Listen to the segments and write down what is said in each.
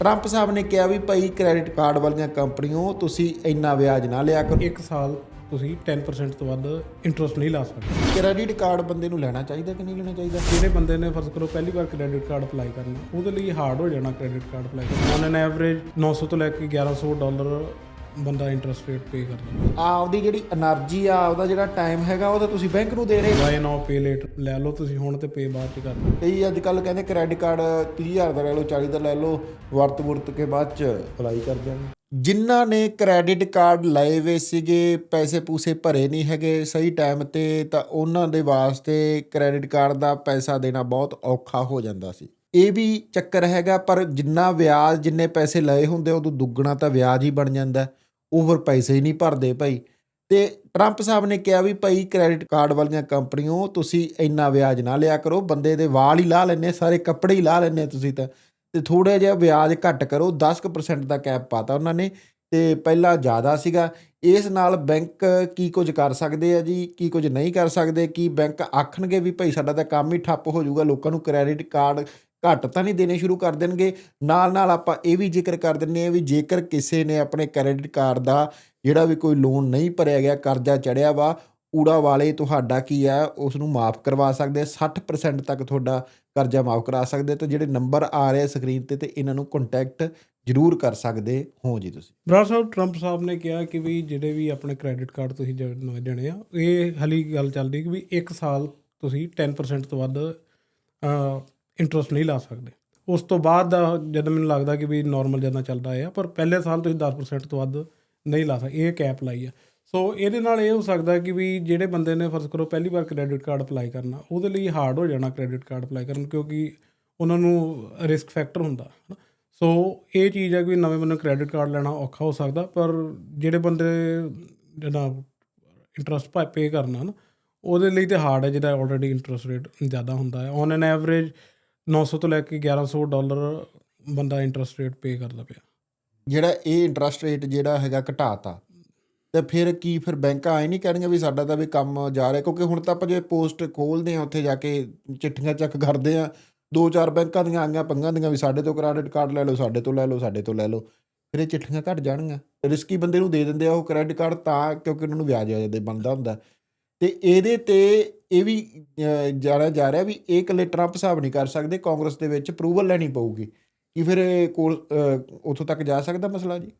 Trump ਸਾਹਿਬ ਨੇ ਕਿਹਾ ਵੀ ਭਾਈ credit card ਵਾਲੀਆਂ ਕੰਪਨੀਆਂ ਤੁਸੀਂ ਇੰਨਾ ਵਿਆਜ ਨਾ ਲਿਆ ਕਰੋ। ਇੱਕ ਸਾਲ ਤੁਸੀਂ 10% ਤੋਂ ਵੱਧ ਇੰਟਰਸਟ ਨਹੀਂ ਲਾ ਸਕਦੇ। ਕ੍ਰੈਡਿਟ ਕਾਰਡ ਬੰਦੇ ਨੂੰ ਲੈਣਾ ਚਾਹੀਦਾ ਕਿ ਨਹੀਂ ਲੈਣਾ ਚਾਹੀਦਾ? ਜਿਹੜੇ ਬੰਦੇ ਨੇ ਫਰਜ਼ ਕਰੋ ਪਹਿਲੀ ਵਾਰ ਕ੍ਰੈਡਿਟ ਕਾਰਡ ਅਪਲਾਈ ਕਰਨਾ ਉਹਦੇ ਲਈ ਹਾਰਡ ਹੋ ਜਾਣਾ ਕ੍ਰੈਡਿਟ ਕਾਰਡ ਅਪਲਾਈ ਕਰਨਾ। ਔਨ ਐਨ ਐਵਰੇਜ 900 ਤੋਂ ਲੈ ਕੇ 1100 ਡਾਲਰ ਬੰਦਾ ਇੰਟਰਸਟ ਰੇਟ ਪੇ ਕਰਦਾ ਆਪਦੀ ਜਿਹੜੀ એનર્ਜੀ ਆ ਆਪਦਾ ਜਿਹੜਾ ਟਾਈਮ ਹੈਗਾ ਉਹ ਤਾਂ ਤੁਸੀਂ ਬੈਂਕ ਨੂੰ ਦੇ ਰਹੇ ਹੋ। ਬਾਏ ਨਾਓ ਪੇ ਲੇਟ ਲੈ ਲਓ ਤੁਸੀਂ ਹੁਣ ਤੇ ਪੇ ਬਾਅਦ ਚ ਕਰ ਲਓ ਕਈ ਅੱਜ ਕੱਲ ਕਹਿੰਦੇ ਕ੍ਰੈਡਿਟ ਕਾਰਡ 30000 ਦਾ ਲੈ ਲਓ 40 ਦਾ ਲੈ ਲਓ ਵਰਤ ਵਰਤ ਕੇ ਬਾਅਦ ਚ ਅਪਲਾਈ ਕਰ ਦਿਆਂਗੇ। ਜਿਨ੍ਹਾਂ ਨੇ ਕ੍ਰੈਡਿਟ ਕਾਰਡ ਲਏ ਵੇ ਸੀਗੇ ਪੈਸੇ ਪੂਸੇ ਭਰੇ ਨਹੀਂ ਹੈਗੇ ਸਹੀ ਟਾਈਮ ਤੇ ਤਾਂ ਉਹਨਾਂ ਦੇ ਵਾਸਤੇ ਕ੍ਰੈਡਿਟ ਕਾਰਡ ਦਾ ਪੈਸਾ ਦੇਣਾ ਬਹੁਤ ਔਖਾ ਹੋ ਜਾਂਦਾ ਸੀ। ਇਹ ਵੀ ਚੱਕਰ ਹੈਗਾ ਪਰ ਜਿੰਨਾ ਵਿਆਜ ਜਿੰਨੇ ਪੈਸੇ ਲਏ ਹੁੰਦੇ ਉਹ ਦੁੱਗਣਾ ਤਾਂ ਵਿਆਜ ਹੀ ਬਣ ਜਾਂਦਾ। ਓਵਰ ਪੈਸੇ ਹੀ ਨਹੀਂ ਭਰਦੇ ਭਾਈ। ਤੇ ਟਰੰਪ ਸਾਹਿਬ ਨੇ ਕਿਹਾ ਵੀ ਭਾਈ ਕ੍ਰੈਡਿਟ ਕਾਰਡ ਵਾਲੀਆਂ ਕੰਪਨੀਆਂ ਤੁਸੀਂ ਇੰਨਾ ਵਿਆਜ ਨਾ ਲਿਆ ਕਰੋ, ਬੰਦੇ ਦੇ ਵਾਲ ਹੀ ਲਾ ਲੈਣੇ ਸਾਰੇ ਕੱਪੜੇ ਹੀ ਲਾ ਲੈਣੇ ਤੁਸੀਂ ਤਾਂ। ਤੇ ਥੋੜਾ ਜਿਹਾ ਵਿਆਜ ਘੱਟ ਕਰੋ 10% ਦਾ ਕੈਪ ਪਾਤਾ ਉਹਨਾਂ ਨੇ, ਤੇ ਪਹਿਲਾਂ ਜ਼ਿਆਦਾ ਸੀਗਾ। ਇਸ ਨਾਲ ਬੈਂਕ ਕੀ ਕੁਝ ਕਰ ਸਕਦੇ ਆ ਜੀ, ਕੀ ਕੁਝ ਨਹੀਂ ਕਰ ਸਕਦੇ, ਕੀ ਬੈਂਕ ਆਖਣਗੇ ਵੀ ਭਾਈ ਸਾਡਾ ਤਾਂ ਕੰਮ ਹੀ ਠੱਪ ਹੋ ਜਾਊਗਾ, ਲੋਕਾਂ ਨੂੰ ਕ੍ਰੈਡਿਟ ਕਾਰਡ ਘੱਟ ਤਾਂ ਨਹੀਂ ਦੇਣੇ ਸ਼ੁਰੂ ਕਰ ਦੇਣਗੇ। ਨਾਲ ਨਾਲ ਆਪਾਂ ਇਹ ਵੀ ਜ਼ਿਕਰ ਕਰ ਦਿੰਨੇ ਆ ਵੀ ਜੇਕਰ ਕਿਸੇ ਨੇ ਆਪਣੇ ਕ੍ਰੈਡਿਟ ਕਾਰਡ ਦਾ ਜਿਹੜਾ ਵੀ ਕੋਈ ਲੋਨ ਨਹੀਂ ਭਰਿਆ ਗਿਆ, ਕਰਜ਼ਾ ਚੜਿਆ ਵਾ, ਊੜਾ ਵਾਲੇ ਤੁਹਾਡਾ ਕੀ ਆ ਉਸ ਨੂੰ ਮਾਫ ਕਰਵਾ ਸਕਦੇ ਆ 60% ਤੱਕ ਤੁਹਾਡਾ ਕਰਜ਼ਾ ਮਾਫ ਕਰਾ ਸਕਦੇ ਤੇ ਜਿਹੜੇ ਨੰਬਰ ਆ ਰਹੇ ਸਕਰੀਨ ਤੇ ਤੇ ਇਹਨਾਂ ਨੂੰ ਕੰਟੈਕਟ ਜ਼ਰੂਰ ਕਰ ਸਕਦੇ ਹੋ ਜੀ ਤੁਸੀਂ। ਬਰਾ ਸਾਹਿਬ ਟਰੰਪ ਸਾਹਿਬ ਨੇ ਕਿਹਾ ਕਿ ਵੀ ਜਿਹੜੇ ਵੀ ਆਪਣੇ ਕ੍ਰੈਡਿਟ ਕਾਰਡ ਤੁਸੀਂ ਜਣੇ ਆ, ਇਹ ਹਲੀ ਗੱਲ ਚੱਲਦੀ ਕਿ ਵੀ ਇੱਕ ਸਾਲ ਤੁਸੀਂ 10% ਤੋਂ ਵੱਧ ਇੰਟਰਸਟ ਨਹੀਂ ਲਾ ਸਕਦੇ। ਉਸ ਤੋਂ ਬਾਅਦ ਦਾ ਜਦੋਂ ਮੈਨੂੰ ਲੱਗਦਾ ਕਿ ਵੀ ਨਾਰਮਲ ਜਿੱਦਾਂ ਚੱਲਦਾ ਆ, ਪਰ ਪਹਿਲੇ ਸਾਲ ਤੁਸੀਂ 10% ਤੋਂ ਵੱਧ ਨਹੀਂ ਲਾ ਸਕਦੇ, ਇਹ ਕੈਪ ਲਾਈ ਆ। ਸੋ ਇਹਦੇ ਨਾਲ ਇਹ ਹੋ ਸਕਦਾ ਕਿ ਵੀ ਜਿਹੜੇ ਬੰਦੇ ਨੇ, ਫਰਜ਼ ਕਰੋ ਪਹਿਲੀ ਵਾਰ ਕ੍ਰੈਡਿਟ ਕਾਰਡ ਅਪਲਾਈ ਕਰਨਾ, ਉਹਦੇ ਲਈ ਹਾਰਡ ਹੋ ਜਾਣਾ ਕ੍ਰੈਡਿਟ ਕਾਰਡ ਅਪਲਾਈ ਕਰਨ, ਕਿਉਂਕਿ ਉਹਨਾਂ ਨੂੰ ਰਿਸਕ ਫੈਕਟਰ ਹੁੰਦਾ, ਹਨਾ। ਸੋ ਇਹ ਚੀਜ਼ ਹੈ ਕਿ ਨਵੇਂ ਬੰਦੇ ਨੂੰ ਕ੍ਰੈਡਿਟ ਕਾਰਡ ਲੈਣਾ ਔਖਾ ਹੋ ਸਕਦਾ, ਪਰ ਜਿਹੜੇ ਬੰਦੇ ਜਿਹੜਾ ਇੰਟਰਸਟ ਪੇ ਕਰਨਾ ਨਾ ਉਹਦੇ ਲਈ ਤੇ ਹਾਰਡ ਹੈ ਜਿਹਦਾ ਆਲਰੇਡੀ ਇੰਟਰਸਟ ਰੇਟ ਜ਼ਿਆਦਾ ਹੁੰਦਾ ਹੈ ਔਨ ਐਨ ਐਵਰੇਜ 900 ਤੋਂ ਲੈ ਕੇ 1100 ਡਾਲਰ ਬੰਦਾ ਇੰਟਰਸਟ ਰੇਟ ਪੇ ਕਰਦਾ ਪਿਆ। ਜਿਹੜਾ ਇਹ ਇੰਟਰਸਟ ਰੇਟ ਜਿਹੜਾ ਹੈਗਾ ਘਟਾਤਾ। ਤੇ ਫਿਰ ਕੀ ਫਿਰ ਬੈਂਕਾਂ ਆਏ ਨਹੀਂ ਕਹਿਣਗੇ ਵੀ ਸਾਡਾ ਤਾਂ ਵੀ ਕੰਮ ਜਾ ਰਿਹਾ, ਕਿਉਂਕਿ ਹੁਣ ਤਾਂ ਆਪਾਂ ਜੇ ਪੋਸਟ ਖੋਲਦੇ ਆ ਉੱਥੇ ਜਾ ਕੇ ਚਿੱਠੀਆਂ ਚੈੱਕ ਕਰਦੇ ਆ ਦੋ ਚਾਰ ਬੈਂਕਾਂ ਦੀਆਂ ਆਈਆਂ, ਪੰਗਾਂ ਦੀਆਂ ਵੀ ਸਾਡੇ ਤੋਂ ਕ੍ਰੈਡਿਟ ਕਾਰਡ ਲੈ ਲਓ, ਸਾਡੇ ਤੋਂ ਲੈ ਲਓ, ਸਾਡੇ ਤੋਂ ਲੈ ਲਓ, ਫਿਰ ਇਹ ਚਿੱਠੀਆਂ ਘਟ ਜਾਣਗੀਆਂ। ਰਿਸਕੀ ਬੰਦੇ ਨੂੰ ਦੇ ਦਿੰਦੇ ਆ ਉਹ ਕ੍ਰੈਡਿਟ ਕਾਰਡ ਤਾਂ, ਕਿਉਂਕਿ ਉਹਨਾਂ ਨੂੰ ਵਿਆਜ ਜ਼ਿਆਦਾ ਬਣਦਾ ਹੁੰਦਾ। ਤੇ ਇਹਦੇ ਤੇ ਇਹ ਵੀ ਜਾਣਿਆ ਜਾ ਰਿਹਾ ਵੀ ਇਹ ਇਕੱਲੇ ਟਰੰਪ ਸਾਹਿਬ ਨਹੀਂ ਕਰ ਸਕਦੇ ਕਾਂਗਰਸ ਦੇ ਵਿੱਚ ਅਪਰੂਵਲ ਲੈਣੀ ਪਊਗੀ। ਕੀ ਫਿਰ ਇਹ ਕੋਲ ਉੱਥੋਂ ਤੱਕ ਜਾ ਸਕਦਾ ਮਸਲਾ ਜੀ?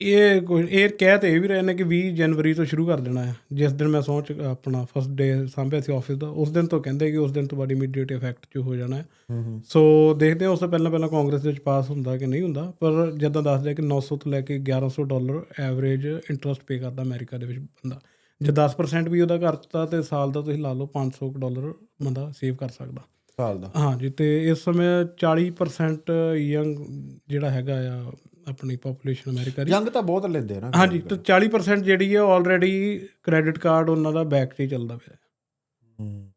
ਇਹ ਕੋਈ ਇਹ ਕਹਿ ਤੇ ਇਹ ਵੀ ਰਹੇ ਨੇ ਕਿ 20 ਜਨਵਰੀ ਤੋਂ ਸ਼ੁਰੂ ਕਰ ਦੇਣਾ ਹੈ। ਜਿਸ ਦਿਨ ਮੈਂ ਸੋਚ ਆਪਣਾ ਫਸਟ ਡੇ ਸਾਂਭਿਆ ਸੀ ਆਫਿਸ ਦਾ ਉਸ ਦਿਨ ਤੋਂ ਕਹਿੰਦੇ ਕਿ ਉਸ ਦਿਨ ਤੋਂ ਬਾਅਦ ਇਮੀਡੀਏਟ ਇਫੈਕਟ ਚ ਹੋ ਜਾਣਾ ਹੂੰ। ਸੋ ਦੇਖਦੇ ਹਾਂ ਉਸ ਤੋਂ ਪਹਿਲਾਂ ਪਹਿਲਾਂ ਕਾਂਗਰਸ ਦੇ ਵਿੱਚ ਪਾਸ ਹੁੰਦਾ ਕਿ ਨਹੀਂ ਹੁੰਦਾ ਪਰ ਜਦੋਂ ਦੱਸਦੇ ਕਿ 900 ਤੋਂ ਲੈ ਕੇ 1100 ਡਾਲਰ ਐਵਰੇਜ ਇੰਟਰਸਟ ਪੇ ਕਰਦਾ ਅਮਰੀਕਾ ਦੇ ਵਿੱਚ ਬੰਦਾ। ਜੇ 10% ਵੀ ਉਹਦਾ ਕਰਤਾ ਤੇ ਸਾਲ ਦਾ ਤੁਸੀਂ ਲਾ ਲਓ 500 ਡਾਲਰ ਬੰਦਾ ਸੇਵ ਕਰ ਸਕਦਾ। ਸਾਲ ਦਾ। ਹਾਂਜੀ ਤੇ ਇਸ ਸਮੇਂ 40% ਯੰਗ ਜਿਹੜਾ ਹੈਗਾ ਆ ਆਪਣੀ ਪੋਪੂਲੇਸ਼ਨ ਅਮਰੀਕਾ ਦੀ। ਜੰਗ ਤਾਂ ਬਹੁਤ ਲੈਂਦੇ ਨਾ। ਹਾਂਜੀ ਤੇ 40% ਜਿਹੜੀ ਹੈ ਆਲਰੇਡੀ ਕ੍ਰੈਡਿਟ ਕਾਰਡ ਉਹਨਾਂ ਦਾ ਬੈਕ ਹੀ ਚੱਲਦਾ ਪਿਆ। ਹੂੰ।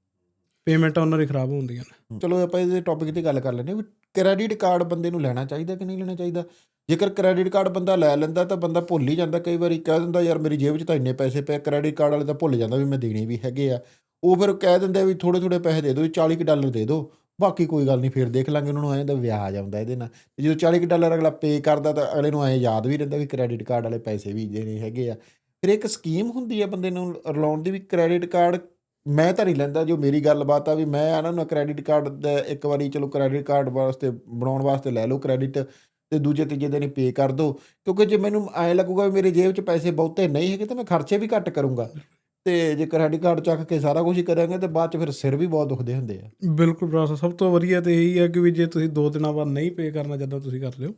ਪੇਮੈਂਟਾਂ ਉਹਨਾਂ ਦੀ ਖਰਾਬ ਹੁੰਦੀਆਂ ਨੇ। ਚਲੋ ਆਪਾਂ ਇਹਦੇ ਟੌਪਿਕ ਤੇ ਗੱਲ ਕਰ ਲੈਂਦੇ ਹਾਂ ਵੀ ਕ੍ਰੈਡਿਟ ਕਾਰਡ ਬੰਦੇ ਨੂੰ ਲੈਣਾ ਚਾਹੀਦਾ ਕਿ ਨਹੀਂ ਲੈਣਾ ਚਾਹੀਦਾ? ਜੇਕਰ ਕ੍ਰੈਡਿਟ ਕਾਰਡ ਬੰਦਾ ਲੈ ਲੈਂਦਾ ਤਾਂ ਬੰਦਾ ਭੁੱਲ ਹੀ ਜਾਂਦਾ, ਕਈ ਵਾਰੀ ਕਹਿ ਦਿੰਦਾ, ਯਾਰ ਮੇਰੀ ਜੇਬ 'ਚ ਤਾਂ ਇੰਨੇ ਪੈਸੇ ਪਏ ਕ੍ਰੈਡਿਟ ਕਾਰਡ ਵਾਲੇ ਤਾਂ ਭੁੱਲ ਜਾਂਦਾ ਵੀ ਮੈਂ ਦੇਣੇ ਵੀ ਹੈਗੇ ਆ। ਉਹ ਫਿਰ ਕਹਿ ਦਿੰਦੇ ਵੀ ਥੋੜੇ ਥੋੜੇ ਪੈਸੇ ਦੇ ਦਿਓ, ਵੀ 40 ਕੁ ਡਾਲਰ ਦੇ ਦਿਓ। ਬਾਕੀ ਕੋਈ ਗੱਲ ਨਹੀਂ, ਫਿਰ ਦੇਖ ਲਾਂਗੇ ਉਹਨਾਂ ਨੂੰ, ਐਂ ਦਾ ਵਿਆਜ ਆਉਂਦਾ ਇਹਦੇ ਨਾਲ। ਤੇ ਜਦੋਂ 40 ਕੁ ਡਾਲਰ ਅਗਲਾ ਪੇ ਕਰਦਾ ਤਾਂ ਅਗਲੇ ਨੂੰ ਐਂ ਯਾਦ ਵੀ ਰਹਿੰਦਾ ਵੀ ਕ੍ਰੈਡਿਟ ਕਾਰਡ ਵਾਲੇ ਪੈਸੇ ਵੀ ਦੇਣੇ ਹੈਗੇ ਆ। ਫਿਰ ਇੱਕ ਸਕੀਮ ਹੁੰਦੀ ਆ ਬੰਦੇ ਨੂੰ ਰਲਾਉਣ ਦੀ ਵੀ ਕ੍ਰੈਡਿਟ ਕਾਰਡ ਮੈਂ ਤਾਂ ਨਹੀਂ ਲੈਂਦਾ, ਜੋ ਮੇਰੀ ਗੱਲਬਾਤ ਆ ਵੀ ਮੈਂ ਇਹਨਾਂ ਨੂੰ ਕ੍ਰੈਡਿਟ ਕਾਰਡ ਦਾ ਇੱਕ ਵਾਰੀ ਚਲੋ ਕ੍ਰੈਡਿਟ ਕਾਰਡ ਵਾਸਤੇ, ਬਣਾਉਣ ਵਾਸਤੇ ਲੈ ਲਓ ਕ੍ਰੈਡਿਟ ਤੇ ਦੂਜੇ ਤੀਜੇ ਦਿਨ ਹੀ ਪੇ ਕਰ ਦਿਓ ਕਿਉਂਕਿ ਜੇ ਮੈਨੂੰ ਐਂ ਲੱਗੂਗਾ ਵੀ ਮੇਰੀ ਜੇਬ 'ਚ ਪੈਸੇ ਬਹੁਤੇ ਨਹੀਂ ਹੈਗੇ ਤਾਂ ਮੈਂ ਖਰਚੇ ਵੀ ਘੱਟ ਕਰੂੰਗਾ। ਤੇ ਜੇ ਕ੍ਰੈਡਿਟ ਕਾਰਡ ਚੱਕ ਕੇ ਸਾਰਾ ਕੁਝ ਹੀ ਕਰਾਂਗੇ ਤੇ ਬਾਅਦ 'ਚ ਫਿਰ ਸਿਰ ਵੀ ਬਹੁਤ ਦੁਖਦੇ ਹੁੰਦੇ ਆ। ਬਿਲਕੁਲ ਬਰਾਸ ਸਭ ਤੋਂ ਵਧੀਆ ਤੇ ਇਹੀ ਹੈ ਕਿ ਵੀ ਜੇ ਤੁਸੀਂ 2 ਦਿਨਾਂ ਬਾਅਦ ਨਹੀਂ ਪੇ ਕਰਨਾ ਜਦੋਂ ਤੁਸੀਂ ਕਰ ਲਿਓ।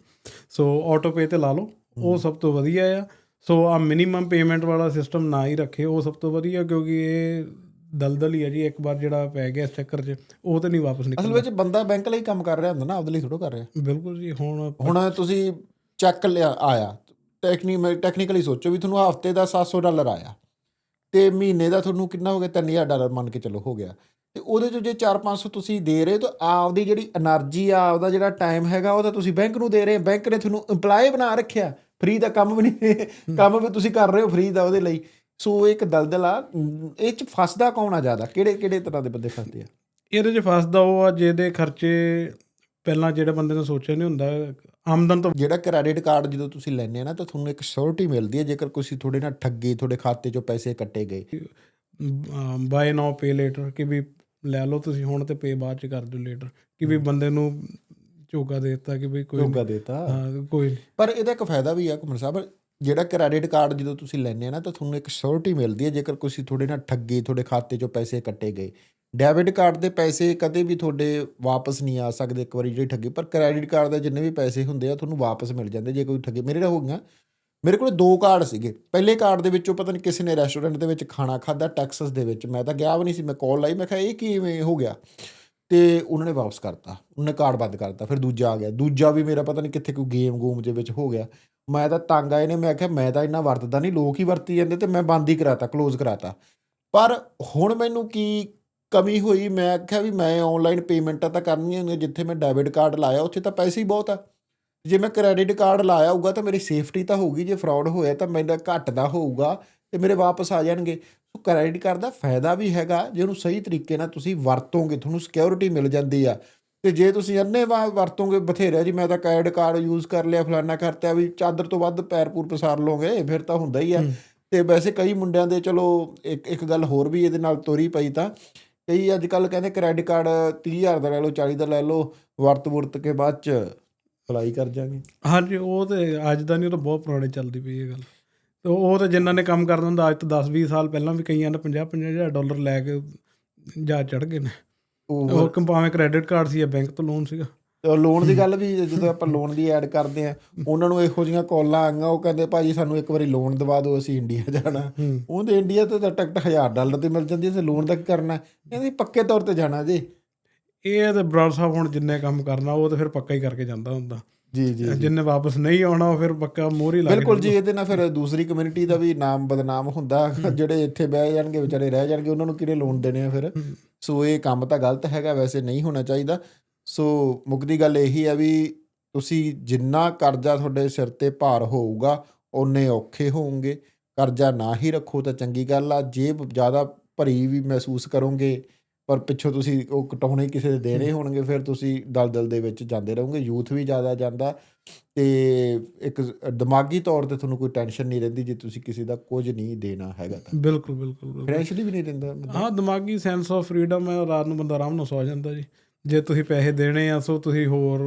ਸੋ ਆਟੋ ਪੇ ਤੇ ਲਾ ਲਓ ਉਹ ਸਭ ਤੋਂ ਵਧੀਆ ਆ। ਸੋ ਆ ਮਿਨੀਮਮ ਪੇਮੈਂਟ ਵਾਲਾ ਸਿਸਟਮ ਨਾ ਹੀ ਰੱਖੇ ਉਹ ਸਭ ਤੋਂ ਵਧੀਆ ਕਿਉਂਕਿ ਇਹ ਦਲਦਲ ਹੀ ਹੈ ਜੀ ਇੱਕ ਵਾਰ ਜਿਹੜਾ ਪੈ ਗਿਆ ਚੱਕਰ 'ਚ ਉਹ ਤਾਂ ਨਹੀਂ ਵਾਪਸ ਨਿਕਲਦਾ। ਅਸਲ ਵਿੱਚ ਬੰਦਾ ਬੈਂਕ ਲਈ ਕੰਮ ਕਰ ਰਿਹਾ ਹੁੰਦਾ ਨਾ ਆਪਦੇ ਲਈ ਥੋੜਾ ਕਰ ਰਿਹਾ। ਬਿਲਕੁਲ ਜੀ ਹੁਣ ਹੁਣ ਤੁਸੀਂ ਚੈੱਕ ਲਿਆ ਆਇਆ। ਟੈਕਨੀਕ ਟੈਕਨੀਕਲੀ ਸੋਚੋ ਵੀ ਤੁਹਾਨੂੰ ਹਫ਼ਤੇ ਦਾ 700 ਡਾਲਰ ਆਇਆ। ਤੇ ਮਹੀਨੇ ਦਾ ਤੁਹਾਨੂੰ ਕਿੰਨਾ ਹੋ ਗਿਆ? 3000 ਡਾਲਰ ਮੰਨ ਕੇ ਚੱਲੋ ਹੋ ਗਿਆ। ਤੇ ਉਹਦੇ ਚੋਂ ਜੇ 4-500 ਤੁਸੀਂ ਦੇ ਰਹੇ ਤਾਂ ਆਪਦੀ ਜਿਹੜੀ એનર્ਜੀ ਆ ਆਪਦਾ ਜਿਹੜਾ ਟਾਈਮ ਹੈਗਾ ਉਹ ਤਾਂ ਤੁਸੀਂ ਬੈਂਕ ਨੂੰ ਦੇ ਰਹੇ ਬੈਂਕ ਨੇ ਤੁਹਾਨੂੰ EMPLOYE ਬਣਾ ਰੱਖਿਆ। ਫ੍ਰੀ ਦਾ ਕੰਮ ਵੀ ਨਹੀਂ ਕੰਮ ਵੀ ਤੁਸੀਂ ਕਰ ਰਹੇ ਹੋ ਫ੍ਰੀ ਦਾ ਉਹਦੇ ਲਈ। ਸੋ ਇੱਕ ਦਲਦਲ ਆ ਇਹ ਚ ਫਸਦਾ ਕੌਣ ਆ ਜ਼ਿਆਦਾ? ਕਿਹੜੇ ਕਿਹੜੇ ਤਰ੍ਹਾਂ ਦੇ ਬੰਦੇ ਫਸਦੇ ਆ? ਇਹਦੇ 'ਚ ਫਸਦਾ ਉਹ ਆ ਜਿਹਦੇ ਖਰਚੇ ਪਹਿਲਾਂ ਜਿਹੜੇ ਬੰਦੇ ਨੇ ਸੋਚਿਆ ਨਹੀਂ ਹੁੰਦਾ ਆਮਦਨ ਤੋਂ ਜਿਹੜਾ ਕ੍ਰੈਡਿਟ ਕਾਰਡ ਜਦੋਂ ਤੁਸੀਂ ਲੈਂਦੇ ਆ ਨਾ ਤਾਂ ਤੁਹਾਨੂੰ ਇੱਕ ਸਿਕਿਉਰਿਟੀ ਮਿਲਦੀ ਹੈ ਜੇਕਰ ਤੁਸੀਂ ਤੁਹਾਡੇ ਨਾਲ ਠੱਗੀ ਤੁਹਾਡੇ ਖਾਤੇ 'ਚੋਂ ਪੈਸੇ ਕੱਟੇ ਗਏ। ਬਾਏ ਨਾਓ ਪੇ ਲੇਟਰ ਕਿ ਵੀ ਲੈ ਲਓ ਤੁਸੀਂ ਹੁਣ ਤੇ ਪੇ ਬਾਅਦ ਚ ਕਰ ਦਿਓ ਲੇਟਰ ਕਿ ਵੀ ਬੰਦੇ ਨੂੰ ਝੋਕਾ ਦੇ ਦਿੱਤਾ ਕਿ ਵੀ ਕੋਈ ਧੋਖਾ ਦੇਤਾ। ਹਾਂ, ਕੋਈ। ਪਰ ਇਹਦਾ ਇੱਕ ਫਾਇਦਾ ਵੀ ਆ ਘੁੰਮਣ ਸਾਹਿਬ ਜਿਹੜਾ ਕ੍ਰੈਡਿਟ ਕਾਰਡ ਜਦੋਂ ਤੁਸੀਂ ਲੈਂਦੇ ਆ ਨਾ, ਤਾਂ ਤੁਹਾਨੂੰ ਇੱਕ ਸਿਕਿਉਰਿਟੀ ਮਿਲਦੀ ਹੈ, ਜੇਕਰ ਤੁਸੀਂ ਤੁਹਾਡੇ ਨਾਲ ਠੱਗੀ, ਤੁਹਾਡੇ ਖਾਤੇ 'ਚੋਂ ਪੈਸੇ ਕੱਟੇ ਗਏ। ਡੈਬਿਟ ਕਾਰਡ ਦੇ ਪੈਸੇ ਕਦੇ ਵੀ ਤੁਹਾਡੇ ਵਾਪਸ ਨਹੀਂ ਆ ਸਕਦੇ ਇੱਕ ਵਾਰੀ ਜਿਹੜੀ ਠੱਗੀ, ਪਰ ਕ੍ਰੈਡਿਟ ਕਾਰਡ ਦੇ ਜਿੰਨੇ ਵੀ ਪੈਸੇ ਹੁੰਦੇ ਆ, ਤੁਹਾਨੂੰ ਵਾਪਸ ਮਿਲ ਜਾਂਦੇ, ਜੇ ਕੋਈ ਠੱਗੀ। ਮੇਰੇ ਨਾਲ ਹੋ ਗਈਆਂ, ਮੇਰੇ ਕੋਲ ਦੋ ਕਾਰਡ ਸੀਗੇ। ਪਹਿਲੇ ਕਾਰਡ ਦੇ ਵਿੱਚੋਂ ਪਤਾ ਨਹੀਂ ਕਿਸੇ ਨੇ ਰੈਸਟੋਰੈਂਟ ਦੇ ਵਿੱਚ ਖਾਣਾ ਖਾਦਾ ਟੈਕਸਸ ਦੇ ਵਿੱਚ। ਮੈਂ ਤਾਂ ਗਿਆ ਵੀ ਨਹੀਂ ਸੀ, ਮੈਂ ਕਾਲ ਲਾਈ, ਮੈਂ ਕਿਹਾ, ਇਹ ਕਿਵੇਂ ਹੋ ਗਿਆ? ਤੇ ਉਹਨਾਂ ਨੇ ਵਾਪਸ ਕਰਤਾ। ਉਹਨੇ ਕਾਰਡ ਬੰਦ ਕਰਤਾ, ਫਿਰ ਦੂਜਾ ਆ ਗਿਆ। ਦੂਜਾ ਵੀ ਮੇਰਾ ਪਤਾ ਨਹੀਂ ਕਿੱਥੇ ਕੋਈ ਗੇਮ ਗੂਮ ਦੇ ਵਿੱਚ ਹੋ ਗਿਆ। ਮੈਂ ਤਾਂ ਤੰਗ ਆਏ ਨੇ, ਮੈਂ ਆਖਿਆ, ਮੈਂ ਤਾਂ ਇੰਨਾ ਵਰਤਦਾ ਨਹੀਂ, ਲੋਕ ਹੀ ਵਰਤੀ ਜਾਂਦੇ ਤੇ ਮੈਂ ਬੰਦ ਹੀ ਕਰਾਤਾ ক্লোਜ਼ ਕਰਾਤਾ। ਪਰ ਹੁਣ ਮੈਨੂੰ ਕੀ ਕਮੀ ਹੋਈ? ਮੈਂ ਆਖਿਆ ਵੀ ਮੈਂ ਆਨਲਾਈਨ ਪੇਮੈਂਟਾਂ ਤਾਂ ਕਰਨੀਆਂ ਨੇ, ਜਿੱਥੇ ਮੈਂ ਡੈਬਿਟ ਕਾਰਡ ਲਾਇਆ, ਉੱਥੇ ਤਾਂ ਪੈਸੇ ਹੀ ਬਹੁਤ ਆ। ਜੇ ਮੈਂ ਕ੍ਰੈਡਿਟ ਕਾਰਡ ਲਾਇਆ ਹੋਊਗਾ ਤਾਂ ਮੇਰੀ ਸੇਫਟੀ ਤਾਂ ਹੋਊਗੀ, ਜੇ ਫਰਾਡ ਹੋਇਆ ਤਾਂ ਮੇਰਾ ਘੱਟ ਦਾ ਹੋਊਗਾ ਤੇ ਮੇਰੇ ਵਾਪਸ ਆ ਜਾਣਗੇ। ਸੋ ਕ੍ਰੈਡਿਟ ਕਾਰਡ ਦਾ ਫਾਇਦਾ ਵੀ ਹੈਗਾ, ਜੇ ਉਹਨੂੰ ਸਹੀ ਤਰੀਕੇ ਨਾਲ ਤੁਸੀਂ ਵਰਤੋਗੇ, ਤੁਹਾਨੂੰ ਸਿਕਿਉਰਿਟੀ ਮਿਲ ਜਾਂਦੀ ਆ। ਤੇ ਜੇ ਤੁਸੀਂ ਅੰਨੇ ਵਰਤੋਗੇ ਬਥੇਰਾ ਜੀ ਮੈਂ ਤਾਂ ਕ੍ਰੈਡਿਟ ਕਾਰਡ ਯੂਜ਼ ਕਰ ਲਿਆ ਫਲਾਨਾ ਕਰਤਾ ਵੀ ਚਾਦਰ ਤੋਂ ਵੱਧ ਪੈਰ ਪੂਰ ਪਸਾਰ ਲਓਗੇ ਫਿਰ ਤਾਂ ਹੁੰਦਾ ਹੀ ਆ। ਤੇ ਵੈਸੇ ਕਈ ਮੁੰਡਿਆਂ ਦੇ ਚਲੋ ਇੱਕ ਇੱਕ ਗੱਲ ਹੋਰ ਵੀ ਇਹਦੇ ਨਾਲ ਤੋਰੀ ਪਈ ਤਾਂ ਕਈ ਅੱਜ ਕੱਲ ਕਹਿੰਦੇ ਕ੍ਰੈਡਿਟ ਕਾਰਡ 30000 ਦਾ ਲੈ ਲਓ 40 ਦਾ ਲੈ ਲਓ ਵਰਤ ਵਰਤ ਕੇ ਬਾਅਦ ਚ ਅਪਲਾਈ ਕਰ ਜਾਗੇ। ਹਾਂਜੀ ਉਹ ਤੇ ਅੱਜ ਦਾ ਨਹੀਂ ਉਹ ਤਾਂ ਬਹੁਤ ਪੁਰਾਣੀ ਚੱਲਦੀ ਪਈ ਇਹ ਗੱਲ। ਤੇ ਉਹ ਤਾਂ ਜਿਨ੍ਹਾਂ ਨੇ ਕੰਮ ਕਰਨਾ ਹੁੰਦਾ ਅੱਜ ਤੋਂ 10 20 ਸਾਲ ਪਹਿਲਾਂ ਵੀ ਕਈਆਂ ਨੇ 50 50 ਹਜ਼ਾਰ ਡਾਲਰ ਲੈ ਕੇ ਜਾ ਚੜ ਗਏ ਨੇ। ਉਹ ਕੰਪਾਵੇਂ ਕ੍ਰੈਡਿਟ ਕਾਰਡ ਸੀ ਜਾਂ ਬੈਂਕ ਤੋਂ ਲੋਨ ਸੀਗਾ। ਲੋਨ ਦੀ ਗੱਲ ਵੀ ਜਦੋਂ ਆਪਾਂ ਲੋਨ ਦੀ ਐਡ ਕਰਦੇ ਆ ਉਹਨਾਂ ਨੂੰ ਇਹੋ ਜਿਹੀਆਂ ਕਾਲਾਂ ਆਈਆਂ ਉਹ ਕਹਿੰਦੇ ਭਾਜੀ ਸਾਨੂੰ ਇੱਕ ਵਾਰੀ ਲੋਨ ਦਵਾ ਦਿਓ ਅਸੀਂ ਇੰਡੀਆ ਜਾਣਾ। ਉਹਦੇ ਇੰਡੀਆ ਤੇ ਤਾਂ ਟਿਕਟ 1000 ਡਾਲਰ ਤੇ ਮਿਲ ਜਾਂਦੀ ਹੈ ਲੋਨ ਦਾ ਕੀ ਕਰਨਾ ਕਹਿੰਦੇ ਪੱਕੇ ਤੌਰ ਤੇ ਜਾਣਾ ਜੀ। ਇਹ ਤੇ ਬਰਾੜ ਸਾਹਿਬ ਹੁਣ ਜਿੰਨੇ ਕੰਮ ਕਰਨਾ ਉਹ ਤਾਂ ਫਿਰ ਪੱਕਾ ਹੀ ਕਰਕੇ ਜਾਂਦਾ ਹੁੰਦਾ। ਜੀ ਜੀ ਜਿੰਨੇ ਵਾਪਸ ਨਹੀਂ ਆਉਣਾ ਫਿਰ ਪੱਕਾ ਮੋਹਰ ਹੀ ਲਾ ਕੇ ਬਿਲਕੁਲ ਜੀ ਇਹਦੇ ਨਾਲ ਫਿਰ ਦੂਸਰੀ ਕਮਿਊਨਿਟੀ ਦਾ ਵੀ ਨਾਮ ਬਦਨਾਮ ਹੁੰਦਾ। ਜਿਹੜੇ ਇੱਥੇ ਬਹਿ ਜਾਣਗੇ ਵਿਚਾਰੇ ਰਹਿ ਜਾਣਗੇ ਉਹਨਾਂ ਨੂੰ ਕਿਹੜੇ ਲੋਨ ਦੇਣੇ ਆ ਫਿਰ? ਸੋ ਇਹ ਕੰਮ ਤਾਂ ਗਲਤ ਹੈਗਾ ਵੈਸੇ ਨਹੀਂ ਹੋਣਾ ਚਾਹੀਦਾ। ਸੋ ਮੁੱਕਦੀ ਗੱਲ ਇਹੀ ਆ ਵੀ ਤੁਸੀਂ ਜਿੰਨਾ ਕਰਜ਼ਾ ਤੁਹਾਡੇ ਸਿਰ ਤੇ ਭਾਰ ਹੋਊਗਾ ਓਨੇ ਔਖੇ ਹੋਵੋਗੇ ਕਰਜ਼ਾ ਨਾ ਹੀ ਰੱਖੋ ਤਾਂ ਚੰਗੀ ਗੱਲ ਆ। ਜੇਬ ਜ਼ਿਆਦਾ ਭਰੀ ਵੀ ਮਹਿਸੂਸ ਕਰੋਗੇ ਪਰ ਪਿੱਛੋਂ ਤੁਸੀਂ ਉਹ ਕਟਾਉਣੇ ਕਿਸੇ ਦੇ ਦੇਣੇ ਹੋਣਗੇ ਫਿਰ ਤੁਸੀਂ ਦਲਦਲ ਦੇ ਵਿੱਚ ਜਾਂਦੇ ਰਹੋਗੇ ਯੂਥ ਵੀ ਜ਼ਿਆਦਾ ਜਾਂਦਾ ਤੇ ਇੱਕ ਦਿਮਾਗੀ ਤੌਰ ਤੇ ਤੁਹਾਨੂੰ ਕੋਈ ਟੈਨਸ਼ਨ ਨਹੀਂ ਰਹਿੰਦੀ ਜੇ ਤੁਸੀਂ ਕਿਸੇ ਦਾ ਕੁਝ ਨਹੀਂ ਦੇਣਾ ਹੈਗਾ ਤਾਂ ਬਿਲਕੁਲ ਬਿਲਕੁਲ। ਫਾਈਨੈਂਸ਼ੀਅਲੀ ਵੀ ਨਹੀਂ ਰਹਿੰਦਾ। ਹਾਂ ਦਿਮਾਗੀ ਸੈਂਸ ਆਫ ਫਰੀडम ਹੈ ਰਾਤ ਨੂੰ ਬੰਦਾ ਆਰਾਮ ਨਾਲ ਸੌ ਜਾਂਦਾ ਜੀ ਜੇ ਤੁਸੀਂ ਪੈਸੇ ਦੇਣੇ ਆ ਸੋ ਤੁਸੀਂ ਹੋਰ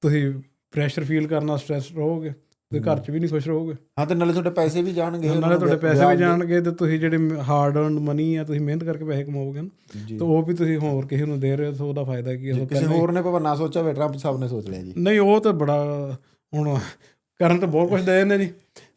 ਤੁਸੀਂ ਪ੍ਰੈਸ਼ਰ ਫੀਲ ਕਰਨਾ ਸਟ੍ਰੈਸ ਰਹੋਗੇ ਤੇ ਘਰ 'ਚ ਵੀ ਨਹੀਂ ਖੁਸ਼ ਰਹੋਗੇ। ਹਾਂ ਤੇ ਨਾਲੇ ਤੁਹਾਡੇ ਪੈਸੇ ਵੀ ਜਾਣਗੇ ਨਾਲੇ ਤੁਹਾਡੇ ਪੈਸੇ ਵੀ ਜਾਣਗੇ ਤੇ ਤੁਸੀਂ ਜਿਹੜੇ ਹਾਰਡ ਅਰਨਡ ਮਨੀ ਆ ਤੁਸੀਂ ਮਿਹਨਤ ਕਰਕੇ ਪੈਸੇ ਕਮਾਓਗੇ ਨਾ। ਤੇ ਉਹ ਵੀ ਤੁਸੀਂ ਹੋਰ ਕਿਸੇ ਨੂੰ ਦੇ ਰਹੇ ਹੋ ਸੋ ਉਹਦਾ ਫਾਇਦਾ ਕੀ ਹੈ ਕਿਸੇ ਹੋਰ ਨੇ ਭਾਵੇਂ ਨਾ ਸੋਚਿਆ ਹੋਵੇ ਟਰੰਪ ਸਾਹਿਬ ਨੇ ਸੋਚ ਲਿਆ ਜੀ। ਨਹੀਂ ਉਹ ਤਾਂ ਬੜਾ ਹੁਣ ਕਰਨ ਤਾਂ ਬਹੁਤ ਕੁਝ ਦੇ ਨੇ ਜੀ।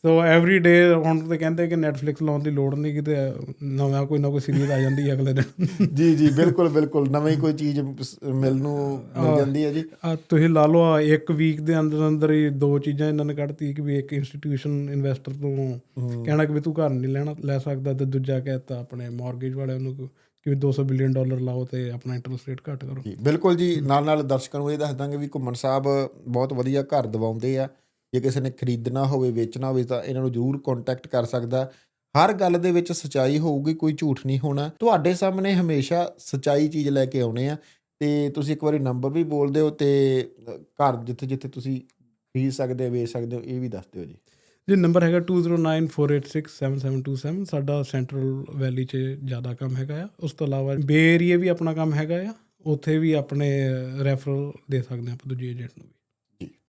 ਸੋ ਐਵਰੀ ਡੇ ਹੁਣ ਤੇ ਕਹਿੰਦੇ ਕਿ ਨੈਟਫਲਿਕਸ ਲਾਉਣ ਦੀ ਲੋੜ ਨਹੀਂ ਕਿਤੇ ਨਵਾਂ ਕੋਈ ਨਾ ਕੋਈ ਸੀਰੀਜ਼ ਆ ਜਾਂਦੀ ਹੈ ਅਗਲੇ ਦਿਨ। ਜੀ ਜੀ ਬਿਲਕੁਲ ਬਿਲਕਲ। ਨਵੀਂ ਕੋਈ ਚੀਜ਼ ਮਿਲ ਨੂੰ ਮਿਲ ਜਾਂਦੀ ਹੈ ਜੀ। ਤੁਸੀਂ ਲਾ ਲਓ ਇੱਕ ਵੀਕ ਦੇ ਅੰਦਰ ਅੰਦਰ ਹੀ ਦੋ ਚੀਜ਼ਾਂ ਇਹਨਾਂ ਨੇ ਕੱਢਤੀ ਕਿ ਵੀ ਇੱਕ ਇੰਸਟੀਟਿਊਸ਼ਨ ਇਨਵੈਸਟਰ ਤੋਂ ਕਹਿਣਾ ਕਿ ਵੀ ਤੂੰ ਘਰ ਨਹੀਂ ਲੈਣਾ ਲੈ ਸਕਦਾ। ਤੇ ਦੂਜਾ ਕਹਿਤਾ ਆਪਣੇ ਮਾਰਗੇਜ ਵਾਲਿਆਂ ਨੂੰ ਕਿ ਵੀ 200 ਬਿਲੀਅਨ ਡਾਲਰ ਲਾਓ ਤੇ ਆਪਣਾ ਇੰਟਰਸਟ ਰੇਟ ਘੱਟ ਕਰੋ। ਜੀ ਬਿਲਕੁਲ ਜੀ। ਨਾਲ ਨਾਲ ਦਰਸ਼ਕਾਂ ਨੂੰ ਇਹ ਦੱਸ ਦਾਂਗੇ ਵੀ ਘੁੰਮਣ ਸਾਹਿਬ ਬਹੁਤ ਵਧੀਆ ਘਰ ਦਿਵਾਉਂਦੇ ਆ। ਜੇ ਕਿਸੇ ਨੇ ਖਰੀਦਣਾ ਹੋਵੇ, ਵੇਚਣਾ ਹੋਵੇ ਤਾਂ ਇਹਨਾਂ ਨੂੰ ਜ਼ਰੂਰ ਕੰਟੈਕਟ ਕਰ ਸਕਦਾ। ਹਰ ਗੱਲ ਦੇ ਵਿੱਚ ਸਚਾਈ ਹੋਊਗੀ, ਕੋਈ ਝੂਠ ਨਹੀਂ ਹੋਣਾ। ਤੁਹਾਡੇ ਸਾਹਮਣੇ ਹਮੇਸ਼ਾ ਸਚਾਈ ਚੀਜ਼ ਲੈ ਕੇ ਆਉਣੇ ਆ। ਤੇ ਤੁਸੀਂ ਇੱਕ ਵਾਰੀ ਨੰਬਰ ਵੀ ਬੋਲ ਦਿਓ ਤੇ ਘਰ ਜਿੱਥੇ ਜਿੱਥੇ ਤੁਸੀਂ ਖਰੀਦ ਸਕਦੇ ਹੋ ਵੇਚ ਸਕਦੇ ਹੋ, ਇਹ ਵੀ ਦੱਸ ਦਿਓ ਜੀ। ਜੀ, ਨੰਬਰ ਹੈਗਾ 2094867727 ਸਾਡਾ ਸੈਂਟਰਲ ਵੈਲੀ 'ਚ ਜ਼ਿਆਦਾ ਕੰਮ ਹੈਗਾ ਆ। ਉਸ ਤੋਂ ਇਲਾਵਾ ਬੇ ਏਰੀਆ ਵੀ ਆਪਣਾ ਕੰਮ ਹੈਗਾ ਆ। ਉੱਥੇ ਵੀ ਆਪਣੇ ਰੈਫਰਲ ਦੇ ਸਕਦੇ ਹਾਂ ਆਪਾਂ ਦੂਜੇ ਏਜੰਟ ਨੂੰ ਵੀ।